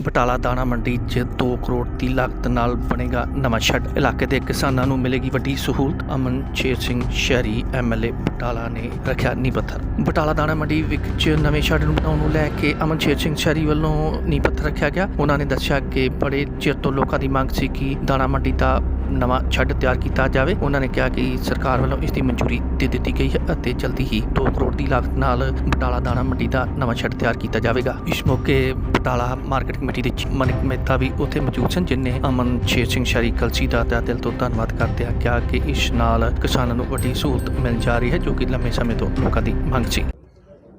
ਬਟਾਲਾ ਦਾਣਾ ਮੰਡੀ 'ਚ 2 ਕਰੋੜ ਦੀ ਲਾਗਤ ਨਾਲ ਬਣੇਗਾ ਨਵਾਂ ਸ਼ੈੱਡ। ਇਲਾਕੇ ਦੇ ਕਿਸਾਨਾਂ ਨੂੰ ਮਿਲੇਗੀ ਵੱਡੀ ਸਹੂਲਤ। ਅਮਨ ਸ਼ੇਰ ਸਿੰਘ, ਸ਼ਹਿਰੀ ਐਮਐਲਏ ਬਟਾਲਾ ਨੇ ਰੱਖਿਆ ਨੀਂਹ ਪੱਥਰ। ਬਟਾਲਾ ਦਾਣਾ ਮੰਡੀ ਵਿੱਚ ਨਵੇਂ ਸ਼ੈੱਡ ਨੂੰ ਬਣਾਉਣ ਨੂੰ ਲੈ ਕੇ ਅਮਨ ਸ਼ੇਰ ਸਿੰਘ, ਸ਼ਹਿਰੀ ਵੱਲੋਂ ਨੀਂਹ ਪੱਥਰ ਰੱਖਿਆ ਗਿਆ। ਉਹਨਾਂ ਨੇ ਦੱਸਿਆ ਕਿ ਬੜੇ ਚਿਰ ਤੋਂ ਲੋਕਾਂ ਦੀ ਮੰਗ ਸੀ ਕਿ ਦਾਣਾ ਮੰਡੀ ਦਾ ਨਵਾਂ ਸ਼ੈੱਡ ਤਿਆਰ ਕੀਤਾ ਜਾਵੇ। ਉਹਨਾਂ ਨੇ ਕਿਹਾ ਕਿ ਸਰਕਾਰ ਵੱਲੋਂ ਇਸ ਦੀ ਮਨਜ਼ੂਰੀ ਦੇ ਦਿੱਤੀ ਗਈ ਹੈ ਅਤੇ ਜਲਦੀ ਹੀ 2 ਕਰੋੜ ਦੀ ਲਾਗਤ ਨਾਲ ਬਟਾਲਾ ਦਾਣਾ ਮੰਡੀ ਦਾ ਨਵਾਂ ਸ਼ੈੱਡ ਤਿਆਰ ਕੀਤਾ ਜਾਵੇਗਾ। ਇਸ ਮੌਕੇ ਬਟਾਲਾ ਮਾਰਕੀਟ ਕਮੇਟੀ ਦੇ ਮਨਿਕ ਮਹਿਤਾ ਵੀ ਉੱਥੇ ਮੌਜੂਦ ਸਨ, ਜਿਨ੍ਹਾਂ ਅਮਨ ਸ਼ੇਰ ਸਿੰਘ ਸ਼ਰੀ ਕਲਸੀ ਦਾ ਦਿਲ ਤੋਂ ਧੰਨਵਾਦ ਕਰਦੇ ਆ ਕਿਹਾ ਕਿ ਇਸ ਨਾਲ ਕਿਸਾਨਾਂ ਨੂੰ ਵੱਡੀ ਸਹੂਲਤ ਮਿਲ ਜਾ ਰਹੀ ਹੈ, ਜੋ ਕਿ ਲੰਮੇ ਸਮੇਂ ਤੋਂ ਲੋਕਾਂ ਦੀ ਮੰਗ ਸੀ।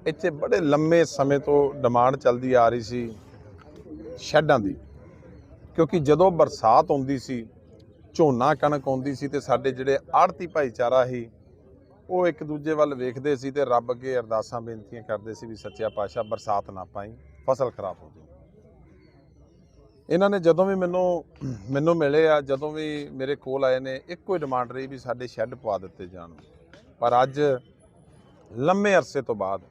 ਇੱਥੇ ਬੜੇ ਲੰਮੇ ਸਮੇਂ ਤੋਂ ਡਿਮਾਂਡ ਚੱਲਦੀ ਆ ਰਹੀ ਸੀ ਸ਼ੈੱਡਾਂ ਦੀ, ਕਿਉਂਕਿ ਜਦੋਂ ਬਰਸਾਤ ਆਉਂਦੀ ਸੀ ਝੋਨਾ ਕਣਕ ਆਉਂਦੀ ਸੀ ਤੇ ਸਾਡੇ ਜਿਹੜੇ ਆੜਤੀ ਭਾਈਚਾਰਾ ਸੀ, ਉਹ ਇੱਕ ਦੂਜੇ ਵੱਲ ਵੇਖਦੇ ਸੀ ਤੇ ਰੱਬ ਅੱਗੇ ਅਰਦਾਸਾਂ ਬੇਨਤੀਆਂ ਕਰਦੇ ਸੀ ਵੀ ਸੱਚਿਆ ਪਾਤਸ਼ਾਹ ਬਰਸਾਤ ਨਾ ਪਾਈ, ਫਸਲ ਖਰਾਬ ਹੋ ਜਾਵੇ। ਇਹਨਾਂ ਨੇ ਜਦੋਂ ਵੀ ਮੈਨੂੰ ਮੈਨੂੰ ਮਿਲੇ ਆ, ਜਦੋਂ ਵੀ ਮੇਰੇ ਕੋਲ ਆਏ ਨੇ, ਇੱਕੋ ਹੀ ਡਿਮਾਂਡ ਰਹੀ ਵੀ ਸਾਡੇ ਸ਼ੈੱਡ ਪਵਾ ਦਿੱਤੇ ਜਾਣ। ਪਰ ਅੱਜ ਲੰਮੇ ਅਰਸੇ ਤੋਂ ਬਾਅਦ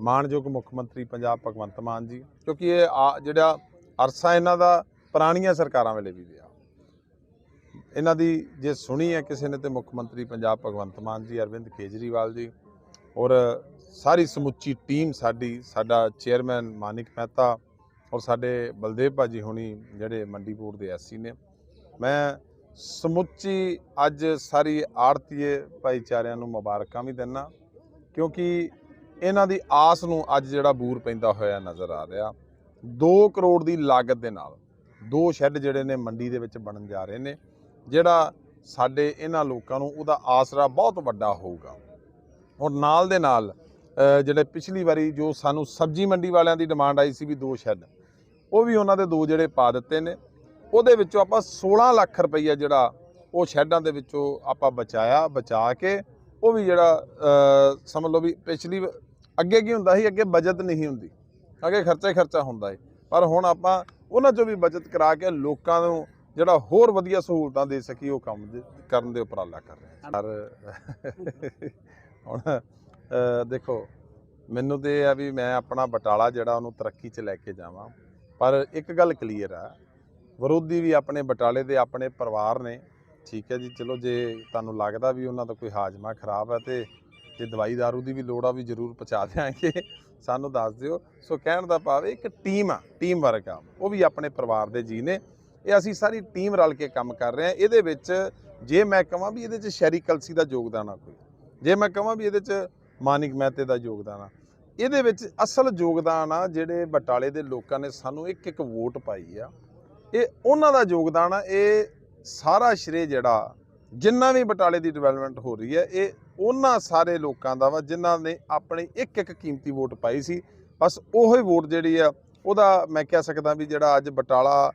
ਮਾਨਯੋਗ ਮੁੱਖ ਮੰਤਰੀ ਪੰਜਾਬ ਭਗਵੰਤ ਮਾਨ ਜੀ, ਕਿਉਂਕਿ ਇਹ ਆ- ਜਿਹੜਾ ਅਰਸਾ ਇਹਨਾਂ ਦਾ ਪੁਰਾਣੀਆਂ ਸਰਕਾਰਾਂ ਵੇਲੇ ਵੀ ਰਿਹਾ। ਇਹਨਾਂ ਦੀ ਜੇ ਸੁਣੀ ਹੈ ਕਿਸੇ ਨੇ ਤੇ ਮੁੱਖ ਮੰਤਰੀ ਪੰਜਾਬ ਭਗਵੰਤ ਮਾਨ ਜੀ, ਅਰਵਿੰਦ ਕੇਜਰੀਵਾਲ ਜੀ ਔਰ ਸਾਰੀ ਸਮੁੱਚੀ ਟੀਮ ਸਾਡੀ, ਸਾਡਾ ਚੇਅਰਮੈਨ ਮਾਨਿਕ ਮਹਿਤਾ ਔਰ ਸਾਡੇ ਬਲਦੇਵ ਭਾਜੀ ਹੋਣੀ ਜਿਹੜੇ ਮੰਡੀ ਬੋਰਡ ਦੇ ਐਸਸੀ ਨੇ। ਮੈਂ ਸਮੁੱਚੀ ਅੱਜ ਸਾਰੀ ਆੜਤੀਏ ਭਾਈਚਾਰਿਆਂ ਨੂੰ ਮੁਬਾਰਕਾਂ ਵੀ ਦਿੰਦਾ ਕਿਉਂਕਿ ਇਹਨਾਂ ਦੀ ਆਸ ਨੂੰ ਅੱਜ ਜਿਹੜਾ ਬੂਰ ਪੈਂਦਾ ਹੋਇਆ ਨਜ਼ਰ ਆ ਰਿਹਾ। 2 ਕਰੋੜ ਦੀ ਲਾਗਤ ਦੇ ਨਾਲ ਦੋ ਸ਼ੈੱਡ ਜਿਹੜੇ ਨੇ ਮੰਡੀ ਦੇ ਵਿੱਚ ਬਣਨ ਜਾ ਰਹੇ ਨੇ। ਜਿਹੜਾ ਸਾਡੇ ਇਹਨਾਂ ਲੋਕਾਂ ਨੂੰ ਉਹਦਾ ਆਸਰਾ ਬਹੁਤ ਵੱਡਾ ਹੋਊਗਾ। ਔਰ ਨਾਲ ਦੇ ਨਾਲ ਜਿਹੜੇ ਪਿਛਲੀ ਵਾਰੀ ਜੋ ਸਾਨੂੰ ਸਬਜ਼ੀ ਮੰਡੀ ਵਾਲਿਆਂ ਦੀ ਡਿਮਾਂਡ ਆਈ ਸੀ ਵੀ ਦੋ ਸ਼ੈੱਡ ਉਹ ਵੀ ਉਹਨਾਂ ਦੇ ਦੋ ਜਿਹੜੇ ਪਾ ਦਿੱਤੇ ਨੇ। ਉਹਦੇ ਵਿੱਚੋਂ ਆਪਾਂ 16 ਲੱਖ ਰੁਪਈਆ ਜਿਹੜਾ ਉਹ ਸ਼ੈੱਡਾਂ ਦੇ ਵਿੱਚੋਂ ਆਪਾਂ ਬਚਾਇਆ, ਬਚਾ ਕੇ ਉਹ ਵੀ ਜਿਹੜਾ ਸਮਝ ਲਓ ਵੀ ਪਿਛਲੀ ਅੱਗੇ ਕੀ ਹੁੰਦਾ ਸੀ, ਅੱਗੇ ਬਜਟ ਨਹੀਂ ਹੁੰਦੀ। ਅੱਗੇ ਖਰਚਾ ਹੀ ਖਰਚਾ ਹੁੰਦਾ ਹੈ ਪਰ ਹੁਣ ਆਪਾਂ ਉਹਨਾਂ ਚੋਂ ਵੀ ਬਚਤ ਕਰਾ ਕੇ ਲੋਕਾਂ ਨੂੰ ਜਿਹੜਾ ਹੋਰ ਵਧੀਆ ਸਹੂਲਤਾਂ ਦੇ ਸਕੀ ਉਹ ਕੰਮ ਕਰਨ ਦੇ ਉਪਰਾਲਾ ਕਰ ਰਹੇ ਪਰ ਹੁਣ ਦੇਖੋ ਮੈਨੂੰ ਤੇ ਇਹ ਆ ਵੀ ਮੈਂ ਆਪਣਾ ਬਟਾਲਾ ਜਿਹੜਾ ਉਹਨੂੰ ਤਰੱਕੀ 'ਚ ਲੈ ਕੇ ਜਾਵਾਂ। ਪਰ ਇੱਕ ਗੱਲ ਕਲੀਅਰ ਆ ਵਿਰੋਧੀ ਵੀ ਆਪਣੇ ਬਟਾਲੇ ਦੇ ਆਪਣੇ ਪਰਿਵਾਰ ਨੇ ਠੀਕ ਹੈ ਜੀ ਚਲੋ ਜੇ ਤੁਹਾਨੂੰ ਲੱਗਦਾ ਵੀ ਉਹਨਾਂ ਦਾ ਕੋਈ ਹਾਜ਼ਮਾ ਖਰਾਬ ਹੈ ਤੇ ਜੇ ਦਵਾਈ ਦਾਰੂ ਦੀ ਵੀ ਲੋੜ ਆ ਵੀ ਜ਼ਰੂਰ ਪਹੁੰਚਾ ਦਿਆਂਗੇ ਸਾਨੂੰ ਦੱਸ ਦਿਓ। ਸੋ ਕਹਿਣ ਦਾ ਭਾਵ ਇੱਕ ਟੀਮ ਆ ਟੀਮ ਵਰਕ ਆ ਉਹ ਵੀ ਆਪਣੇ ਪਰਿਵਾਰ ਦੇ ਜੀ ਨੇ। ਇਹ ਅਸੀਂ ਸਾਰੀ ਟੀਮ ਰਲ ਕੇ ਕੰਮ ਕਰ ਰਹੇ ਹਾਂ। ਇਹਦੇ ਵਿੱਚ ਜੇ ਮੈਂ ਕਹਾਂ ਵੀ ਇਹਦੇ 'ਚ ਸ਼ੈਰੀ ਕਲਸੀ ਦਾ ਯੋਗਦਾਨ ਆ ਕੋਈ, ਜੇ ਮੈਂ ਕਹਾਂ ਵੀ ਇਹਦੇ 'ਚ ਮਾਨਿਕ ਮਹਿਤੇ ਦਾ ਯੋਗਦਾਨ ਆ, ਇਹਦੇ ਵਿੱਚ ਅਸਲ ਯੋਗਦਾਨ ਆ ਜਿਹੜੇ ਬਟਾਲੇ ਦੇ ਲੋਕਾਂ ਨੇ ਸਾਨੂੰ ਇੱਕ ਇੱਕ ਵੋਟ ਪਾਈ ਆ। ਇਹ ਉਹਨਾਂ ਦਾ ਯੋਗਦਾਨ ਆ, ਇਹ ਸਾਰਾ ਸ਼੍ਰੇ ਜਿਹੜਾ ਜਿੰਨਾ ਵੀ ਬਟਾਲੇ ਦੀ ਡਿਵੈਲਪਮੈਂਟ ਹੋ ਰਹੀ ਹੈ, ਇਹ ਉਹਨਾਂ ਸਾਰੇ ਲੋਕਾਂ ਦਾ ਵਾ ਜਿਨ੍ਹਾਂ ਨੇ ਆਪਣੀ ਇੱਕ ਇੱਕ ਕੀਮਤੀ ਵੋਟ ਪਾਈ ਸੀ। ਬਸ ਉਹੀ ਵੋਟ ਜਿਹੜੀ ਆ, ਉਹਦਾ ਮੈਂ ਕਹਿ ਸਕਦਾ ਵੀ ਜਿਹੜਾ ਅੱਜ ਬਟਾਲਾ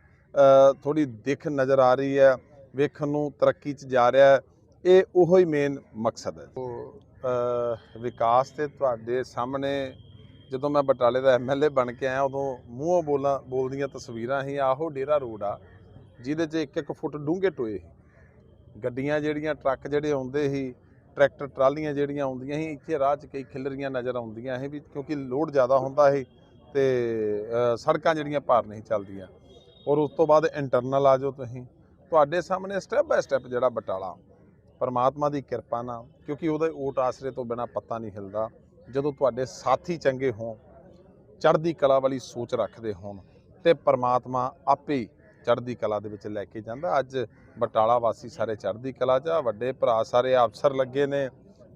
ਥੋੜੀ ਦਿੱਖ ਨਜ਼ਰ ਆ ਰਹੀ ਹੈ ਵੇਖਣ ਨੂੰ ਤਰੱਕੀ 'ਚ ਜਾ ਰਿਹਾ ਹੈ। ਇਹ ਉਹੋ ਹੀ ਮੇਨ ਮਕਸਦ ਹੈ। ਵਿਕਾਸ ਤੇ ਤੁਹਾਡੇ ਸਾਹਮਣੇ ਜਦੋਂ ਮੈਂ ਬਟਾਲੇ ਦਾ ਐਮਐਲਏ ਬਣ ਕੇ ਆਇਆ ਉਦੋਂ ਮੂੰਹੋਂ ਬੋਲਾਂ ਬੋਲਦੀਆਂ ਤਸਵੀਰਾਂ ਹੀ ਆਹੋ ਡੇਰਾ ਰੋਡ ਆ ਜਿਹਦੇ 'ਚ ਇੱਕ ਇੱਕ ਫੁੱਟ ਡੂੰਘੇ ਟੋਏ ਗੱਡੀਆਂ ਜਿਹੜੀਆਂ ਟਰੱਕ ਜਿਹੜੇ ਆਉਂਦੇ ਸੀ ਟਰੈਕਟਰ ਟਰਾਲੀਆਂ ਜਿਹੜੀਆਂ ਆਉਂਦੀਆਂ ਸੀ ਇੱਥੇ ਰਾਹ 'ਚ ਕਈ ਖਿਲਰੀਆਂ ਨਜ਼ਰ ਆਉਂਦੀਆਂ ਸੀ ਵੀ ਕਿਉਂਕਿ ਲੋਡ ਜ਼ਿਆਦਾ ਹੁੰਦਾ ਸੀ ਤੇ ਸੜਕਾਂ ਜਿਹੜੀਆਂ ਭਾਰ ਨਹੀਂ ਚੱਲਦੀਆਂ। ਔਰ ਉਸ ਤੋਂ ਬਾਅਦ ਇੰਟਰਨਲ ਆ ਜਾਓ ਤੁਸੀਂ। ਤੁਹਾਡੇ ਸਾਹਮਣੇ ਸਟੈਪ ਬਾਏ ਸਟੈਪ ਜਿਹੜਾ ਬਟਾਲਾ, ਪਰਮਾਤਮਾ ਦੀ ਕਿਰਪਾ ਨਾਲ, ਕਿਉਂਕਿ ਉਹਦੇ ਓਟ ਆਸਰੇ ਤੋਂ ਬਿਨਾ ਪੱਤਾ ਨਹੀਂ ਹਿਲਦਾ, ਜਦੋਂ ਤੁਹਾਡੇ ਸਾਥੀ ਚੰਗੇ ਹੋਣ, ਚੜ੍ਹਦੀ ਕਲਾ ਵਾਲੀ ਸੋਚ ਰੱਖਦੇ ਹੋਣ, ਤੇ ਪਰਮਾਤਮਾ ਆਪੇ ਚੜ੍ਹਦੀ ਕਲਾ ਦੇ ਵਿੱਚ ਲੈ ਕੇ ਜਾਂਦਾ। ਅੱਜ ਬਟਾਲਾ ਵਾਸੀ ਸਾਰੇ ਚੜ੍ਹਦੀ ਕਲਾ 'ਚ ਆ, ਵੱਡੇ ਭਰਾ ਸਾਰੇ ਅਫਸਰ ਲੱਗੇ ਨੇ।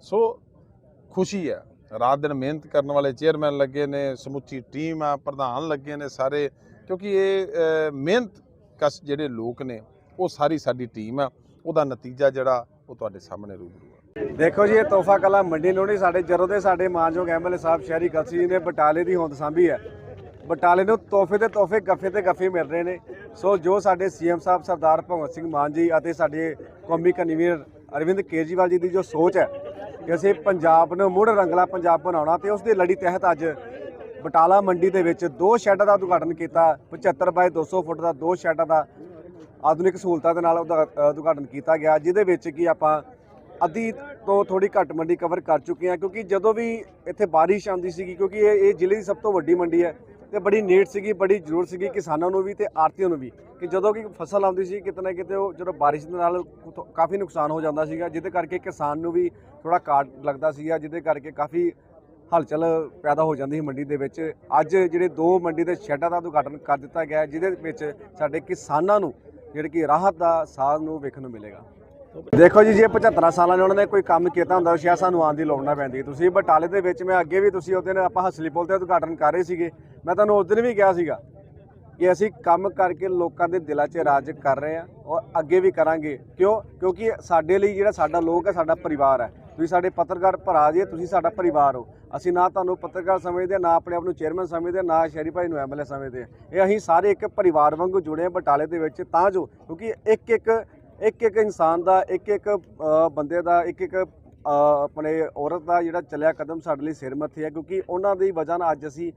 ਸੋ ਖੁਸ਼ੀ ਹੈ, ਰਾਤ ਦਿਨ ਮਿਹਨਤ ਕਰਨ ਵਾਲੇ ਚੇਅਰਮੈਨ ਲੱਗੇ ਨੇ, ਸਮੁੱਚੀ ਟੀਮ ਆ, ਪ੍ਰਧਾਨ ਲੱਗੇ ਨੇ ਸਾਰੇ। ਕਿਉਂਕਿ ਇਹ ਮਿਹਨਤ ਕਸ ਜਿਹੜੇ ਲੋਕ ਨੇ, ਉਹ ਸਾਰੀ ਸਾਡੀ ਟੀਮ ਆ। ਉਹਦਾ ਨਤੀਜਾ ਜਿਹੜਾ, ਉਹ ਤੁਹਾਡੇ ਸਾਹਮਣੇ ਰੂਬਰੂ ਆ। ਦੇਖੋ ਜੀ, ਇਹ ਤੋਹਫਾ ਕਲਾ ਮੰਡੀ ਨੂੰ ਨਹੀਂ, ਸਾਡੇ ਜਦੋਂ ਦੇ ਸਾਡੇ ਮਾਨਯੋਗ ਐਮਐਲਏ ਸਾਹਿਬ ਸ਼ਹਿਰੀ ਕਲਸੀ ਜੀ ਨੇ ਬਟਾਲੇ ਦੀ ਹੋਂਦ ਸਾਂਭੀ ਹੈ। ਬਟਾਲੇ ਨੂੰ ਤੋਹਫੇ ਤੇ ਤੋਹਫੇ, ਗੱਫੇ ਤੇ ਗੱਫੇ ਮਿਲ ਰਹੇ ਨੇ। ਸੋ ਜੋ ਸਾਡੇ ਸੀਐਮ ਸਾਹਿਬ ਸਰਦਾਰ ਭਗਵੰਤ ਸਿੰਘ ਮਾਨ ਜੀ ਅਤੇ ਸਾਡੇ ਕੌਮੀ ਕਨਵੀਨਰ ਅਰਵਿੰਦ ਕੇਜਰੀਵਾਲ ਜੀ ਦੀ ਜੋ ਸੋਚ ਹੈ ਕਿ ਅਸੀਂ ਪੰਜਾਬ ਨੂੰ ਮੁੜ ਰੰਗਲਾ ਪੰਜਾਬ ਬਣਾਉਣਾ ਤੇ ਉਸ ਦੀ ਲੜੀ ਤਹਿਤ ਅੱਜ ਬਟਾਲਾ ਮੰਡੀ ਦੇ ਵਿੱਚ ਦੋ ਸ਼ੈੱਡਾਂ ਦਾ ਉਦਘਾਟਨ ਕੀਤਾ 75 ਬਾਏ 200 ਫੁੱਟ ਦਾ ਦੋ ਸ਼ੈੱਡਾਂ ਦਾ ਆਧੁਨਿਕ ਸਹੂਲਤਾਂ ਦੇ ਨਾਲ ਉਹਦਾ ਉਦਘਾਟਨ ਕੀਤਾ ਗਿਆ, ਜਿਹਦੇ ਵਿੱਚ ਕਿ ਆਪਾਂ ਅੱਧੀ ਤੋਂ ਥੋੜੀ ਘੱਟ ਮੰਡੀ ਕਵਰ ਕਰ ਚੁੱਕੇ ਹਾਂ, ਕਿਉਂਕਿ ਜਦੋਂ ਵੀ ਇੱਥੇ ਬਾਰਿਸ਼ ਆਉਂਦੀ ਸੀਗੀ, ਕਿਉਂਕਿ ਇਹ ਇਹ ਜ਼ਿਲ੍ਹੇ ਦੀ ਸਭ ਤੋਂ ਵੱਡੀ ਮੰਡੀ ਹੈ ਤੇ ਬੜੀ ਨੀਡ ਸੀਗੀ, ਬੜੀ ਜ਼ਰੂਰਤ ਸੀਗੀ ਕਿਸਾਨਾਂ ਨੂੰ ਵੀ ਤੇ ਆੜਤੀਆਂ ਨੂੰ ਵੀ ਕਿ ਜਦੋਂ ਕਿ ਫਸਲ ਆਉਂਦੀ ਸੀ, ਕਿਤੇ ਨਾ ਕਿਤੇ ਉਹ ਜਦੋਂ ਬਾਰਿਸ਼ ਦੇ ਨਾਲ ਕਾਫੀ ਨੁਕਸਾਨ ਹੋ ਜਾਂਦਾ ਸੀਗਾ, ਜਿਹਦੇ ਕਰਕੇ ਕਿਸਾਨ ਨੂੰ ਵੀ ਥੋੜਾ ਕਾਟ ਲੱਗਦਾ ਸੀਗਾ, ਜਿਹਦੇ ਕਰਕੇ ਕਾਫੀ ਹਲਚਲ ਪੈਦਾ ਹੋ ਜਾਂਦੀ ਸੀ ਮੰਡੀ ਦੇ ਵਿੱਚ। ਅੱਜ ਜਿਹੜੇ ਦੋ ਮੰਡੀ ਦੇ ਸ਼ੈੱਡਾਂ ਦਾ ਉਦਘਾਟਨ ਕਰ ਦਿੱਤਾ ਗਿਆ ਜਿਹਦੇ ਵਿੱਚ ਸਾਡੇ ਕਿਸਾਨਾਂ ਨੂੰ ਜਿਹੜੇ ਕਿ ਰਾਹਤ ਦਾ ਸਾਹ ਨੂੰ ਵੇਖਣ ਨੂੰ ਮਿਲੇਗਾ। ਦੇਖੋ ਜੀ, ਜੇ 75 ਸਾਲਾਂ ਨੇ ਉਹਨਾਂ ਨੇ ਕੋਈ ਕੰਮ ਕੀਤਾ ਹੁੰਦਾ ਸ਼ਾਇਦ ਸਾਨੂੰ ਆਉਣ ਦੀ ਲੋੜ ਨਾ ਪੈਂਦੀ। ਤੁਸੀਂ ਬਟਾਲੇ ਦੇ ਵਿੱਚ, ਮੈਂ ਅੱਗੇ ਵੀ ਤੁਸੀਂ ਉਹਦੇ ਨਾਲ ਆਪਾਂ ਹਸਲੀ ਪੁਲ ਤੇ ਉਦਘਾਟਨ ਕਰ ਰਹੇ ਸੀਗੇ। ਮੈਂ ਤੁਹਾਨੂੰ ਉਸ ਦਿਨ ਵੀ ਕਿਹਾ ਸੀਗਾ ਕਿ ਅਸੀਂ ਕੰਮ ਕਰਕੇ ਲੋਕਾਂ ਦੇ ਦਿਲਾਂ 'ਚ ਰਾਜ ਕਰ ਰਹੇ ਹਾਂ ਔਰ ਅੱਗੇ ਵੀ ਕਰਾਂਗੇ। ਕਿਉਂ? ਕਿਉਂਕਿ ਸਾਡੇ ਲਈ ਜਿਹੜਾ ਸਾਡਾ ਲੋਕ ਹੈ, ਸਾਡਾ ਪਰਿਵਾਰ ਹੈ। ਤੁਸੀਂ ਸਾਡੇ ਪੱਤਰਕਾਰ ਭਰਾ ਜੀ, ਤੁਸੀਂ ਸਾਡਾ ਪਰਿਵਾਰ ਹੋ। ਅਸੀਂ ਨਾ ਤੁਹਾਨੂੰ ਪੱਤਰਕਾਰ ਸਮਝਦੇ ਹਾਂ, ਨਾ ਆਪਣੇ ਆਪ ਨੂੰ ਚੇਅਰਮੈਨ ਸਮਝਦੇ ਹਾਂ, ਨਾ ਸ਼ਹਿਰੀ ਭਾਈ ਨੂੰ ਐਮਐਲਏ ਸਮਝਦੇ ਹਾਂ। ਇਹ ਅਸੀਂ ਸਾਰੇ ਇੱਕ ਪਰਿਵਾਰ ਵਾਂਗੂ ਜੁੜੇ ਹਾਂ ਬਟਾਲੇ ਦੇ ਵਿੱਚ ਤਾਂ ਜੋ ਕਿਉਂਕਿ ਇੱਕ ਇੱਕ ਇੱਕ ਇੱਕ ਇਨਸਾਨ ਦਾ ਇੱਕ ਇੱਕ ਬੰਦੇ ਦਾ ਇੱਕ ਇੱਕ ਆਪਣੇ ਔਰਤ ਦਾ ਜਿਹੜਾ ਚੱਲਿਆ ਕਦਮ ਸਾਡੇ ਲਈ ਸਿਰ ਮੱਥੇ ਹੈ ਕਿਉਂਕਿ ਉਹਨਾਂ ਦੀ ਵਜ੍ਹਾ ਨਾਲ ਅੱਜ ਅਸੀਂ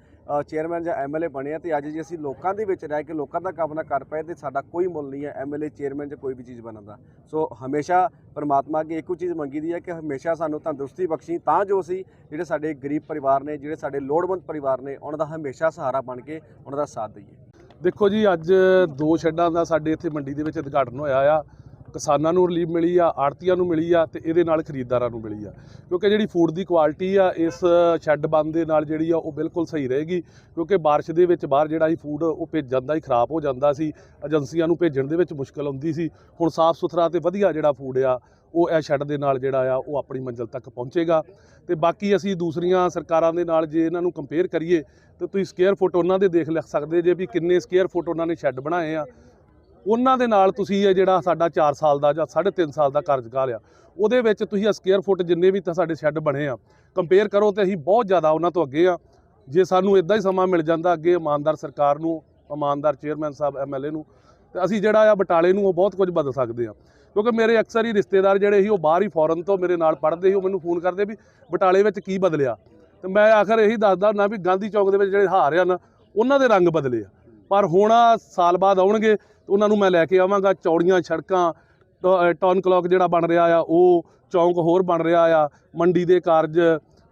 ਚੇਅਰਮੈਨ ਜਾਂ ਐਮਐਲਏ ਬਣੇ ਆ ਤੇ ਅੱਜ ਜੇ ਅਸੀਂ ਲੋਕਾਂ ਦੇ ਵਿੱਚ ਰਹਿ ਕੇ ਲੋਕਾਂ ਦਾ ਕੰਮ ਨਾ ਕਰ ਪਏ ਤੇ ਸਾਡਾ ਕੋਈ ਮੁੱਲ ਨਹੀਂ ਹੈ ਐਮਐਲਏ ਚੇਅਰਮੈਨ ਜਾਂ ਕੋਈ ਵੀ ਚੀਜ਼ ਬਣਨ ਦਾ। ਸੋ ਹਮੇਸ਼ਾ ਪਰਮਾਤਮਾ ਅੱਗੇ ਇੱਕੋ ਚੀਜ਼ ਮੰਗੀ ਦੀ ਹੈ ਕਿ ਹਮੇਸ਼ਾ ਸਾਨੂੰ ਤੰਦਰੁਸਤੀ ਬਖਸ਼ੀ, ਤਾਂ ਜੋ ਅਸੀਂ ਜਿਹੜੇ ਸਾਡੇ ਗਰੀਬ ਪਰਿਵਾਰ ਨੇ, ਜਿਹੜੇ ਸਾਡੇ ਲੋੜਵੰਦ ਪਰਿਵਾਰ ਨੇ, ਉਹਨਾਂ ਦਾ ਹਮੇਸ਼ਾ ਸਹਾਰਾ ਬਣ ਕੇ ਉਹਨਾਂ ਦਾ ਸਾਥ ਦਈਏ। ਦੇਖੋ ਜੀ, ਅੱਜ ਦੋ ਸ਼ੈੱਡਾਂ ਦਾ ਸਾਡੇ ਇੱਥੇ ਮੰਡੀ ਦੇ ਵਿੱਚ ਉਦਘਾਟਨ ਹੋਇਆ ਆ। ਕਿਸਾਨਾਂ ਨੂੰ ਰਿਲੀਫ ਮਿਲੀ ਆ ਆੜਤੀਆਂ ਨੂੰ ਮਿਲੀ ਆ ਤੇ ਇਹਦੇ ਨਾਲ ਖਰੀਦਦਾਰਾਂ ਨੂੰ ਮਿਲੀ ਆ। ਕਿਉਂਕਿ ਜਿਹੜੀ ਫੂਡ ਦੀ ਕੁਆਲਿਟੀ ਆ, ਇਸ ਸ਼ੈੱਡ ਬੰਦ ਦੇ ਨਾਲ ਜਿਹੜੀ ਆ ਉਹ ਬਿਲਕੁਲ ਸਹੀ ਰਹੇਗੀ, ਕਿਉਂਕਿ ਬਾਰਿਸ਼ ਦੇ ਵਿੱਚ ਬਾਹਰ ਜਿਹੜਾ ਹੀ ਫੂਡ ਉਹ ਭੇਜਣ ਦਾ ਹੀ ਖਰਾਬ ਹੋ ਜਾਂਦਾ ਸੀ ਏਜੰਸੀਆਂ ਨੂੰ ਭੇਜਣ ਦੇ ਵਿੱਚ ਮੁਸ਼ਕਲ ਆਉਂਦੀ ਸੀ। ਹੁਣ ਸਾਫ਼ ਸੁਥਰਾ ਤੇ ਵਧੀਆ ਜਿਹੜਾ ਫੂਡ ਆ, ਉਹ ਇਹ ਸ਼ੈੱਡ ਦੇ ਨਾਲ ਜਿਹੜਾ ਆ, ਉਹ ਆਪਣੀ ਮੰਜ਼ਿਲ ਤੱਕ ਪਹੁੰਚੇਗਾ। ਤੇ ਬਾਕੀ ਅਸੀਂ ਦੂਸਰੀਆਂ ਸਰਕਾਰਾਂ ਦੇ ਨਾਲ ਜੇ ਇਹਨਾਂ ਨੂੰ ਕੰਪੇਅਰ ਕਰੀਏ, ਤੇ ਤੁਸੀਂ ਸਕੁਅਰ ਫੁੱਟ ਉਹਨਾਂ ਦੇ ਦੇਖ ਲਿਖ ਸਕਦੇ ਜੇ ਵੀ ਕਿੰਨੇ ਸਕੁਅਰ ਫੁੱਟ ਉਹਨਾਂ ਨੇ ਸ਼ੈੱਡ ਬਣਾਏ ਆ। ਉਹਨਾਂ ਦੇ ਨਾਲ ਤੁਸੀਂ ਇਹ ਜਿਹੜਾ ਸਾਡਾ 4 ਸਾਲ ਦਾ ਜਾਂ 3.5 ਸਾਲ ਦਾ ਕਾਰਜਕਾਲ ਆ ਉਹਦੇ ਵਿੱਚ ਤੁਸੀਂ ਸਕੁਅਰ ਫੁੱਟ ਜਿੰਨੇ ਵੀ ਤਾਂ ਸਾਡੇ ਸ਼ੈੱਡ ਬਣੇ ਆ ਕੰਪੇਅਰ ਕਰੋ ਤੇ ਅਸੀਂ ਬਹੁਤ ਜ਼ਿਆਦਾ ਉਹਨਾਂ ਤੋਂ ਅੱਗੇ ਆ। ਜੇ ਸਾਨੂੰ ਇਦਾਂ ਹੀ ਸਮਾਂ ਮਿਲ ਜਾਂਦਾ ਅੱਗੇ ਇਮਾਨਦਾਰ ਸਰਕਾਰ ਨੂੰ, ਇਮਾਨਦਾਰ ਚੇਅਰਮੈਨ ਸਾਹਿਬ ਐਮਐਲਏ ਨੂੰ, ਤੇ ਅਸੀਂ ਜਿਹੜਾ ਆ ਬਟਾਲੇ ਨੂੰ ਉਹ ਬਹੁਤ ਕੁਝ ਬਦਲ ਸਕਦੇ ਆ। ਕਿਉਂਕਿ ਮੇਰੇ ਅਕਸਰ ਹੀ ਰਿਸ਼ਤੇਦਾਰ ਜਿਹੜੇ ਸੀ ਉਹ ਬਾਹਰ ਹੀ ਫੋਰਨ ਤੋਂ ਮੇਰੇ ਨਾਲ ਪੜ੍ਹਦੇ ਸੀ, ਉਹ ਮੈਨੂੰ ਫੋਨ ਕਰਦੇ ਵੀ ਬਟਾਲੇ ਵਿੱਚ ਕੀ ਬਦਲਿਆ? ਤੇ ਮੈਂ ਆਖਰ ਇਹੀ ਦੱਸਦਾ ਨਾ ਵੀ ਗਾਂਧੀ ਚੌਕ ਦੇ ਵਿੱਚ ਜਿਹੜੇ ਹਾਰ ਆ ਨਾ, ਉਹਨਾਂ ਦੇ ਰੰਗ ਬਦਲੇ ਆ। ਪਰ ਹੁਣ ਸਾਲ ਬਾਅਦ ਆਉਣਗੇ ਉਹਨਾਂ ਨੂੰ ਮੈਂ ਲੈ ਕੇ ਆਵਾਂਗਾ ਚੌੜੀਆਂ ਸੜਕਾਂ ਟ- ਅ, ਟਾਊਨ ਕਲੌਕ ਜਿਹੜਾ ਬਣ ਰਿਹਾ ਆ ਉਹ ਚੌਂਕ ਹੋਰ ਬਣ ਰਿਹਾ ਆ ਮੰਡੀ ਦੇ ਕਾਰਜ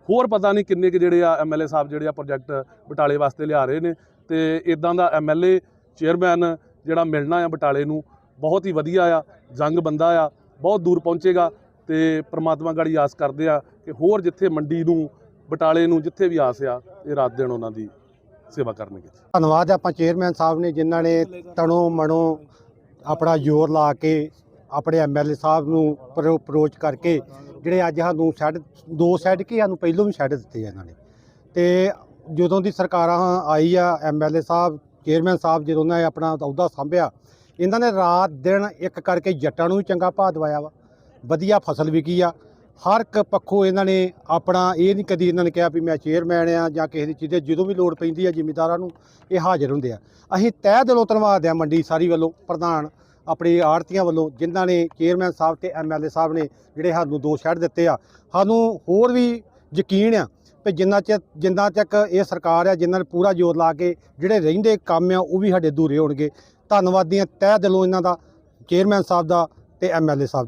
ਹੋਰ ਪਤਾ ਨਹੀਂ ਕਿੰਨੇ ਕੁ ਜਿਹੜੇ ਆ ਐਮਐਲਏ ਸਾਹਿਬ ਜਿਹੜੇ ਆ ਪ੍ਰੋਜੈਕਟ ਬਟਾਲੇ ਵਾਸਤੇ ਲਿਆ ਰਹੇ ਨੇ ਤੇ ਇਦਾਂ ਦਾ ਐਮਐਲਏ ਚੇਅਰਮੈਨ ਜਿਹੜਾ ਮਿਲਣਾ ਆ ਬਟਾਲੇ ਨੂੰ ਬਹੁਤ ਹੀ ਵਧੀਆ ਆ ਜੰਗ ਬੰਦਾ ਆ ਬਹੁਤ ਦੂਰ ਪਹੁੰਚੇਗਾ ਤੇ ਪ੍ਰਮਾਤਮਾ ਗਾੜੀ ਆਸ ਕਰਦੇ ਆ ਕਿ ਹੋਰ ਜਿੱਥੇ ਮੰਡੀ ਨੂੰ ਬਟਾਲੇ ਨੂੰ ਜਿੱਥੇ ਵੀ ਆਸ ਆ ਇਹ ਰਾਤ ਦਿਨ ਉਹਨਾਂ ਦੀ ਸੇਵਾ ਕਰਨਗੇ ਧੰਨਵਾਦ ਆਪਾਂ ਚੇਅਰਮੈਨ ਸਾਹਿਬ ਨੇ ਜਿਨ੍ਹਾਂ ਨੇ ਤਣੋ ਮਣੋ ਆਪਣਾ ਜ਼ੋਰ ਲਾ ਕੇ ਆਪਣੇ ਐਮਐਲਏ ਸਾਹਿਬ ਨੂੰ ਅਪਰੋਚ ਕਰਕੇ ਜਿਹੜੇ ਅੱਜ ਸਾਨੂੰ ਸ਼ੈੱਡ, ਦੋ ਸ਼ੈੱਡ ਕੀ ਸਾਨੂੰ ਪਹਿਲੋਂ ਵੀ ਸ਼ੈੱਡ ਦਿੱਤੇ ਆ ਇਹਨਾਂ ਨੇ। ਤੇ ਜਦੋਂ ਦੀ ਸਰਕਾਰਾਂ ਆਈ ਆ ਐਮਐਲਏ ਸਾਹਿਬ, ਚੇਅਰਮੈਨ ਸਾਹਿਬ ਜਦੋਂ ਨੇ ਆਪਣਾ ਅਹੁਦਾ ਸੰਭਿਆ, ਇਹਨਾਂ ਨੇ ਰਾਤ ਦਿਨ ਇੱਕ ਕਰਕੇ ਜੱਟਾਂ ਨੂੰ ਵੀ ਚੰਗਾ ਭਾਅ ਦਵਾਇਆ ਵਾ। ਵਧੀਆ ਫਸਲ ਵਿਕੀ ਆ। ਹਰ ਇੱਕ ਪੱਖੋਂ ਇਹਨਾਂ ਨੇ ਆਪਣਾ ਇਹ ਨਹੀਂ ਕਦੀ ਇਹਨਾਂ ਨੇ ਕਿਹਾ ਵੀ ਮੈਂ ਚੇਅਰਮੈਨ ਆ ਜਾਂ ਕਿਸੇ ਦੀ ਚੀਜ਼ ਜਦੋਂ ਵੀ ਲੋੜ ਪੈਂਦੀ ਆ ਜ਼ਿਮੀਦਾਰਾਂ ਨੂੰ ਇਹ ਹਾਜ਼ਰ ਹੁੰਦੇ ਆ। ਅਸੀਂ ਤਹਿ ਦਿਲੋਂ ਧੰਨਵਾਦ ਆ ਮੰਡੀ ਸਾਰੀ ਵੱਲੋਂ, ਪ੍ਰਧਾਨ ਆਪਣੇ ਆੜਤੀਆਂ ਵੱਲੋਂ, ਜਿਨ੍ਹਾਂ ਨੇ ਚੇਅਰਮੈਨ ਸਾਹਿਬ ਤੇ ਐਮਐਲਏ ਸਾਹਿਬ ਨੇ ਜਿਹੜੇ ਸਾਨੂੰ ਦੋ ਸ਼ਹਿਰ ਦਿੱਤੇ ਆ। ਸਾਨੂੰ ਹੋਰ ਵੀ ਯਕੀਨ ਆ ਕਿ ਜਿੰਨਾ ਚਿਰ, ਜਿੰਨਾ ਤੱਕ ਇਹ ਸਰਕਾਰ ਆ, ਜਿਨ੍ਹਾਂ ਨੇ ਪੂਰਾ ਜ਼ੋਰ ਲਾ ਕੇ ਜਿਹੜੇ ਰਹਿੰਦੇ ਕੰਮ ਆ, ਉਹ ਵੀ ਸਾਡੇ ਅਧੂਰੇ ਹੋਣਗੇ। ਧੰਨਵਾਦੀਆਂ ਤਹਿ ਦਿਲੋਂ ਇਹਨਾਂ ਦਾ ਚੇਅਰਮੈਨ ਸਾਹਿਬ ਦਾ ਤੇ ਐਮਐਲਏ ਸਾਹਿਬ ਦਾ।